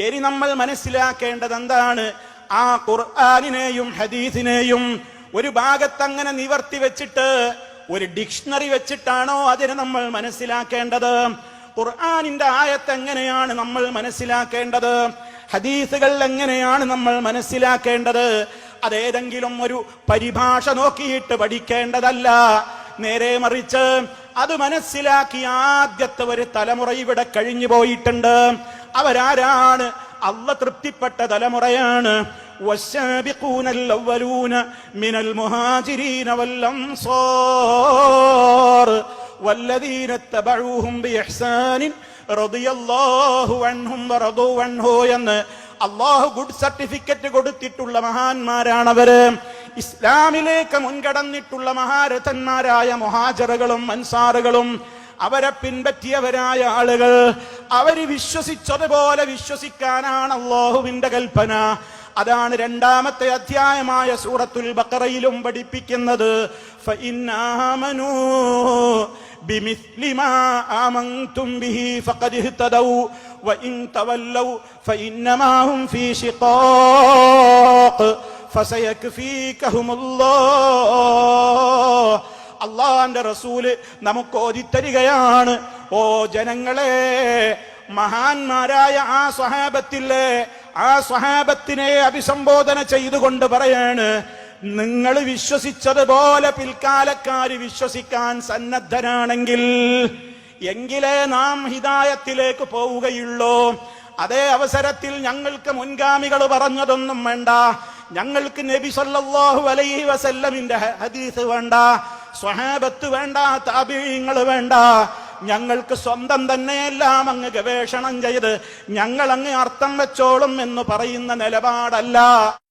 ഇനി നമ്മൾ മനസ്സിലാക്കേണ്ടത് എന്താണ് ആ ഖുർആാനിനെയും ഹദീസിനെയും ഒരു ഭാഗത്ത് അങ്ങനെ നിവർത്തി വെച്ചിട്ട് ഒരു ഡിക്ഷണറി വെച്ചിട്ടാണോ അതിനെ നമ്മൾ മനസ്സിലാക്കേണ്ടത്? ഖുർആാനിന്റെ ആയത്ത് എങ്ങനെയാണ് നമ്മൾ മനസ്സിലാക്കേണ്ടത്? ഹദീസുകൾ എങ്ങനെയാണ് നമ്മൾ മനസ്സിലാക്കേണ്ടത്? അതേതെങ്കിലും ഒരു പരിഭാഷ നോക്കിയിട്ട് പഠിക്കേണ്ടതല്ല. നേരെ മറിച്ച് അത് മനസ്സിലാക്കി ആദ്യത്തെ ഒരു തലമുറ ഇവിടെ കഴിഞ്ഞു പോയിട്ടുണ്ട്. അവരാരാണ് അള്ള തൃപ്തിപ്പെട്ട തലമുറയാണ് والسابقون الأولون من المهاجرين والأنصار والذين اتبعوهم بإحسان رضي الله عنهم ورضوا عنه എന്ന് അള്ളാഹു ഗുഡ് സർട്ടിഫിക്കറ്റ് കൊടുത്തിട്ടുള്ള മഹാന്മാരാണവര് ഇസ്ലാമിലേക്ക് മുൻകടന്നിട്ടുള്ള മഹാരഥന്മാരായ മൊഹാജറുകളും അൻസാറുകളും അവരെ പിൻപറ്റിയവരായ ആളുകൾ അവര് വിശ്വസിച്ചതുപോലെ വിശ്വസിക്കാനാണ് അള്ളാഹുവിന്റെ കൽപ്പന അതാണ് രണ്ടാമത്തെ അധ്യായമായ സൂറത്തുൽ ബക്കറയിലും പഠിപ്പിക്കുന്നത് فإن آمنوا بمثل ما آمنتم به فقد اهتدوا وإن تولوا فإنما هم في شقاق فسيكفيكهم الله അള്ളാന്റെ റസൂൽ നമുക്ക് ഓതിത്തരികയാണ്. ഓ ജനങ്ങളെ മഹാന്മാരായ ആ സ്വഹാബത്തിലെ ആ സ്വഹാബത്തിനെ അഭിസംബോധന ചെയ്തുകൊണ്ട് പറയാണ് നിങ്ങൾ വിശ്വസിച്ചതുപോലെ പിൽക്കാലക്കാര് വിശ്വസിക്കാൻ സന്നദ്ധരാണെങ്കിൽ എങ്കിലേ നാം ഹിതായത്തിലേക്ക് പോവുകയുള്ളൂ. അതേ അവസരത്തിൽ ഞങ്ങൾക്ക് മുൻഗാമികൾ പറഞ്ഞതൊന്നും വേണ്ട. ഞങ്ങൾക്ക് നബി സല്ലല്ലാഹു അലൈഹി വസല്ലമിന്റെ ഹദീസ് വേണ്ട. സ്വഹാബത്ത് വേണ്ട താപീയങ്ങൾ വേണ്ട. ഞങ്ങൾക്ക് സ്വന്തം തന്നെ എല്ലാം അങ്ങ് ഗവേഷണം ചെയ്ത് ഞങ്ങൾ അങ്ങ് അർത്ഥം വെച്ചോളും എന്ന് പറയുന്ന നിലപാടല്ല.